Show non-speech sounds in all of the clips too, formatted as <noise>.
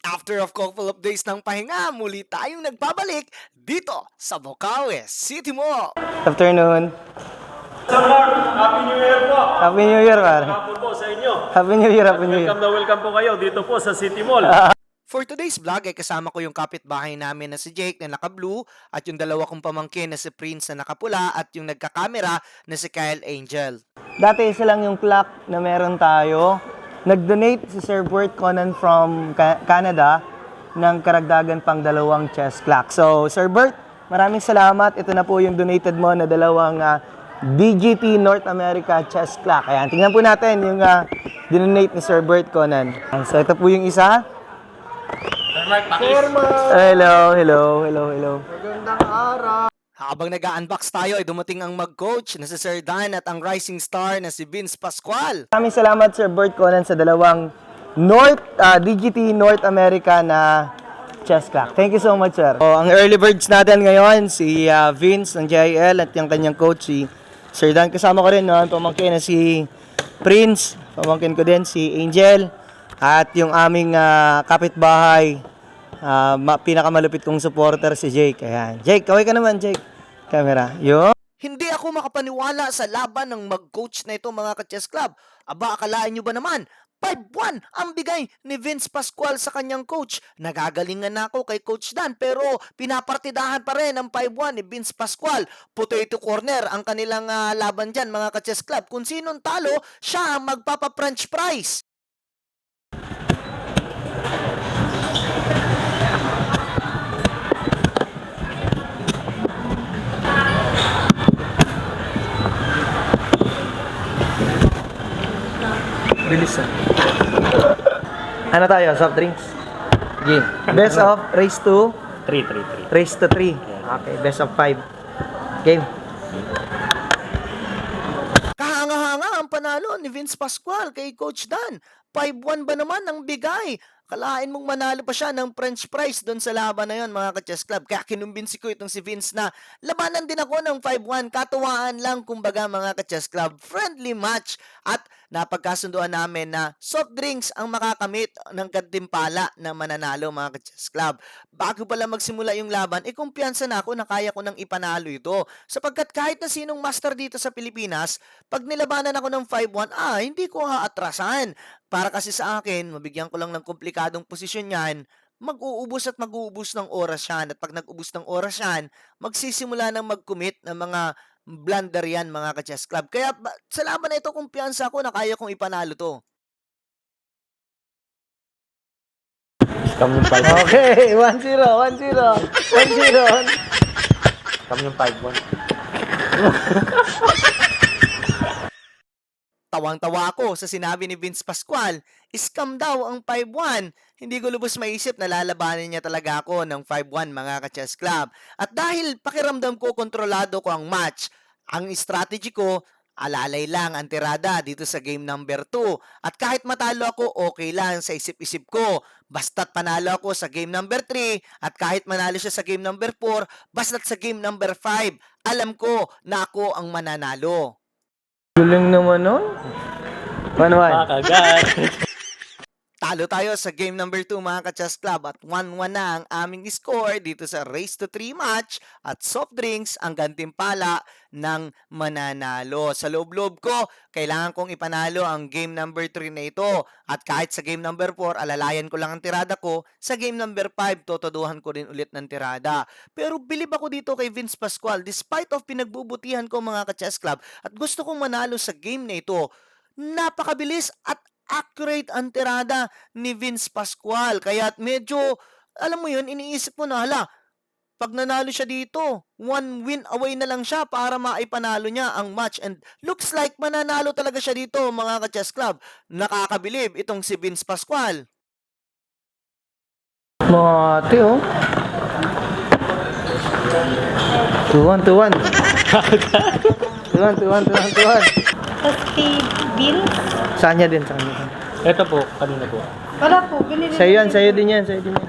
After of couple of days ng pahinga, muli tayong nagbabalik dito sa Bukawi City Mall. Afternoon. Sir Mark, Happy New Year po! Happy New Year, pare. Hapon po sa inyo. Happy New Year, Happy New Year. Welcome na welcome po kayo dito po sa City Mall. For today's vlog ay kasama ko yung kapitbahay namin na si Jake na naka-blue at yung dalawa kong pamangkin na si Prince na nakapula at yung nagkakamera na si Kyle Angel. Dati isa lang yung clock na meron tayo. Nag-donate si Sir Bert Conan from Ca- Canada ng karagdagan pang dalawang chess clock. So, Sir Bert, maraming salamat. Ito na po yung donated mo na dalawang ah, DGT North America chess clock. Ayan, tingnan po natin yung uh, dinonate ni Sir Bert Conan. So, ito po yung isa. Hello, hello, hello, hello. Habang nag-unbox tayo ay dumating ang mag-coach na si Sir Dan at ang rising star na si Vince Pascual. Maraming salamat Sir Bert Conan sa dalawang North ah, DGT North America na chess clock. Thank you so much, sir. Oh, ang early birds natin ngayon si ah, Vince ng JIL at yung kanyang coach si Sir Dan. Kasama ko rin no, ang pamangkin na si Prince, pamangkin ko din si Angel at yung aming ah, kapitbahay ma- pinakamalupit kong supporter si Jake. Ayan. Jake, kaway ka naman, Jake. Camera. Yo. Hindi ako makapaniwala sa laban ng mag-coach na ito mga ka-chess club. Aba, akalain nyo ba naman? 5-1 ang bigay ni Vince Pascual sa kanyang coach. Nagagalingan na ako kay Coach Dan pero pinapartidahan pa rin ang 5-1 ni Vince Pascual. Potato corner ang kanilang ah, laban dyan mga ka-chess club. Kung sinong talo, siya ang magpapa-French prize. Bilis ah. Ano tayo? Soft drinks? Game. Best of race to 3, 3, 3. race to 3. Okay, best of 5. Game. Kahanga-hanga ang panalo ni Vince Pascual kay Coach Dan. 5-1 ba naman ang bigay? Kalain mong manalo pa siya ng French prize doon sa laban na yon mga ka-chess club. Kaya kinumbinsi ko itong si Vince na labanan din ako ng 5-1. Katuwaan lang kumbaga mga ka-chess club. Friendly match. At napagkasunduan namin na soft drinks ang makakamit ng gantimpala na mananalo mga ka-chess club. Bago pala magsimula yung laban, eh na ako na kaya ko nang ipanalo ito. Sapagkat kahit na sinong master dito sa Pilipinas, pag nilabanan ako ng 5-1, ah, hindi ko haatrasan. Para kasi sa akin, mabigyan ko lang ng komplikadong posisyon yan, mag-uubos at mag-uubos ng oras yan. At pag nag-ubos ng oras yan, magsisimula ng mag-commit ng mga blunder yan, mga ka-chess club. Kaya sa laban na ito, kumpiyansa ako na kaya kong ipanalo to. Scam yung 5. <laughs> Okay, 1-0, 1-0. 1-0. Scam yung 5, 1. Tawang-tawa ako sa sinabi ni Vince Pascual, scam daw ang 5-1. Hindi ko lubos maisip na lalabanin niya talaga ako ng 5-1 mga ka-chess club. At dahil pakiramdam ko kontrolado ko ang match, ang strategy ko, alalay lang ang tirada dito sa game number 2. At kahit matalo ako, okay lang sa isip-isip ko. Basta't panalo ako sa game number 3 at kahit manalo siya sa game number 4, basta't sa game number 5, alam ko na ako ang mananalo. Galing naman nun. 1-1. Makagat. Talo tayo sa game number 2 mga ka-chess club at 1-1 na ang aming score dito sa race to 3 match at soft drinks ang gantimpala ng mananalo. Sa loob-loob ko, kailangan kong ipanalo ang game number 3 na ito at kahit sa game number 4, alalayan ko lang ang tirada ko, sa game number 5, totoduhan ko rin ulit ng tirada. Pero bilib ako dito kay Vince Pascual despite of pinagbubutihan ko mga ka-chess club at gusto kong manalo sa game na ito, napakabilis at accurate ang tirada ni Vince Pascual. Kaya medyo, alam mo yun, iniisip ko na, hala, pag nanalo siya dito, one win away na lang siya para maipanalo niya ang match. And looks like mananalo talaga siya dito, mga ka-chess club. Nakakabilib itong si Vince Pascual. Mati, oh. 2-1, 2-1. 2-1, 2-1, 2-1, 2-1. Tapos kay Bill, Sa kanya din, sa kanya. din. Ito po, kanina po. wala po, binili Sa'yo yan, sa'yo din yan, sa'yo din yan.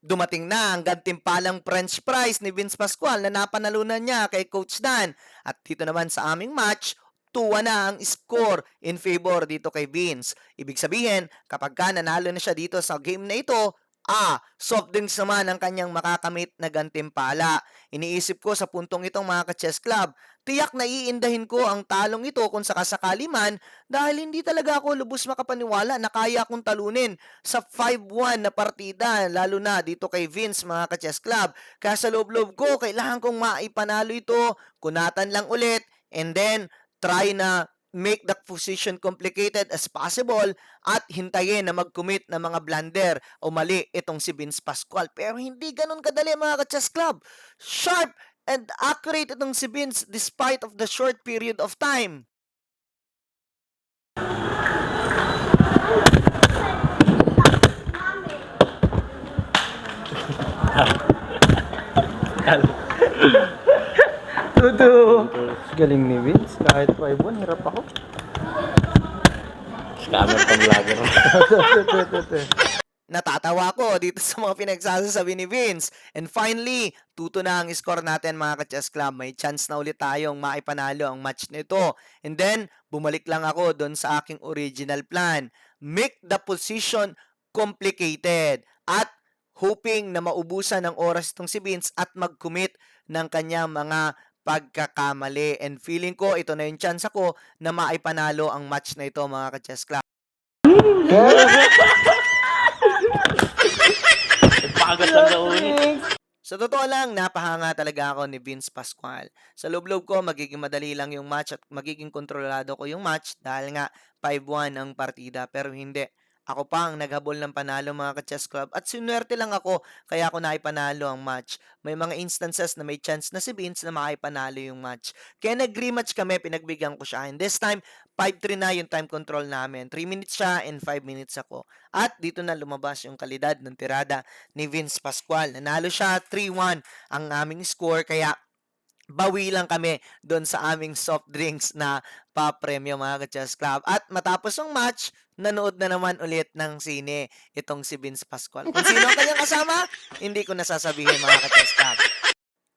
Dumating na ang gantimpalang French prize ni Vince Pascual na napanalunan niya kay Coach Dan. At dito naman sa aming match, 2-1 na ang score in favor dito kay Vince. Ibig sabihin, kapag ka nanalo na siya dito sa game na ito, ah, soft drinks naman ang kanyang makakamit na gantimpala. Iniisip ko sa puntong itong mga ka-chess club, tiyak na iindahin ko ang talong ito kung sakasakali man dahil hindi talaga ako lubos makapaniwala na kaya akong talunin sa 5-1 na partida, lalo na dito kay Vince mga ka-chess club. Kaya sa loob-loob ko, kailangan kong maipanalo ito, kunatan lang ulit, and then try na make the position complicated as possible at hintayin na mag-commit ng mga blunder o mali itong si Vince Pascual. Pero hindi ganun kadali mga ka-chess club. Sharp and accurate itong si Vince despite of the short period of time. Galing ni Vince. Kahit 5-1, hirap ako. Scammer pang vlogger. <laughs> Natatawa ko dito sa mga pinagsasabi ni Vince. And finally, tuto na ang score natin mga ka-chess club. May chance na ulit tayong maipanalo ang match nito. And then, bumalik lang ako doon sa aking original plan. Make the position complicated. At hoping na maubusan ng oras itong si Vince at mag-commit ng kanyang mga pagkakamali. And feeling ko, ito na yung chance ako na maipanalo ang match na ito mga ka-chess club. Lang ulit. Sa totoo lang, napahanga talaga ako ni Vince Pascual. Sa loob-loob ko, magiging madali lang yung match at magiging kontrolado ko yung match dahil nga 5-1 ang partida. Pero hindi. Ako pa ang naghabol ng panalo mga ka-chess club at sinuwerte lang ako kaya ako naipanalo ang match. May mga instances na may chance na si Vince na makaipanalo yung match. Kaya nag-rematch kami, pinagbigyan ko siya. And this time, 5-3 na yung time control namin. 3 minutes siya and 5 minutes ako. At dito na lumabas yung kalidad ng tirada ni Vince Pascual. Nanalo siya 3-1 ang aming score kaya bawi lang kami doon sa aming soft drinks na pa-premyo mga ka-chess club. At matapos ang match, nanood na naman ulit ng sine itong si Vince Pascual. Kung sino ang kanyang kasama, hindi ko nasasabihin mga ka-chess club.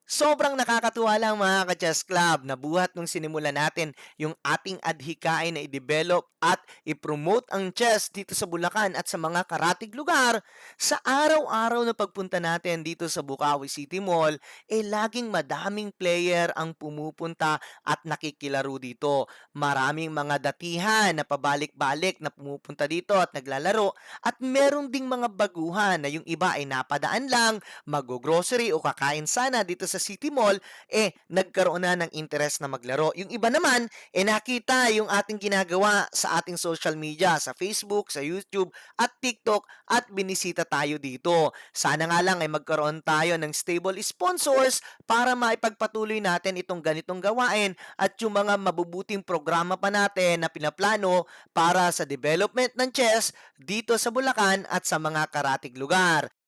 Sobrang nakakatuwa lang mga ka-chess club na buhat nung sinimula natin yung ating adhikain na i-develop at i-promote ang chess dito sa Bulacan at sa mga karatig lugar sa araw-araw na pagpunta natin dito sa Bukawi City Mall eh laging madaming player ang pumupunta at nakikilaro dito. Maraming mga datihan na pabalik-balik na pumupunta dito at naglalaro at meron ding mga baguhan na yung iba ay napadaan lang, mag-grocery o kakain sana dito sa City Mall, eh nagkaroon na ng interest na maglaro. Yung iba naman, eh nakita yung ating ginagawa sa ating social media, sa Facebook, sa YouTube, at TikTok, at binisita tayo dito. Sana nga lang ay magkaroon tayo ng stable sponsors para maipagpatuloy natin itong ganitong gawain at yung mga mabubuting programa pa natin na pinaplano para sa development ng chess dito sa Bulacan at sa mga karatig lugar.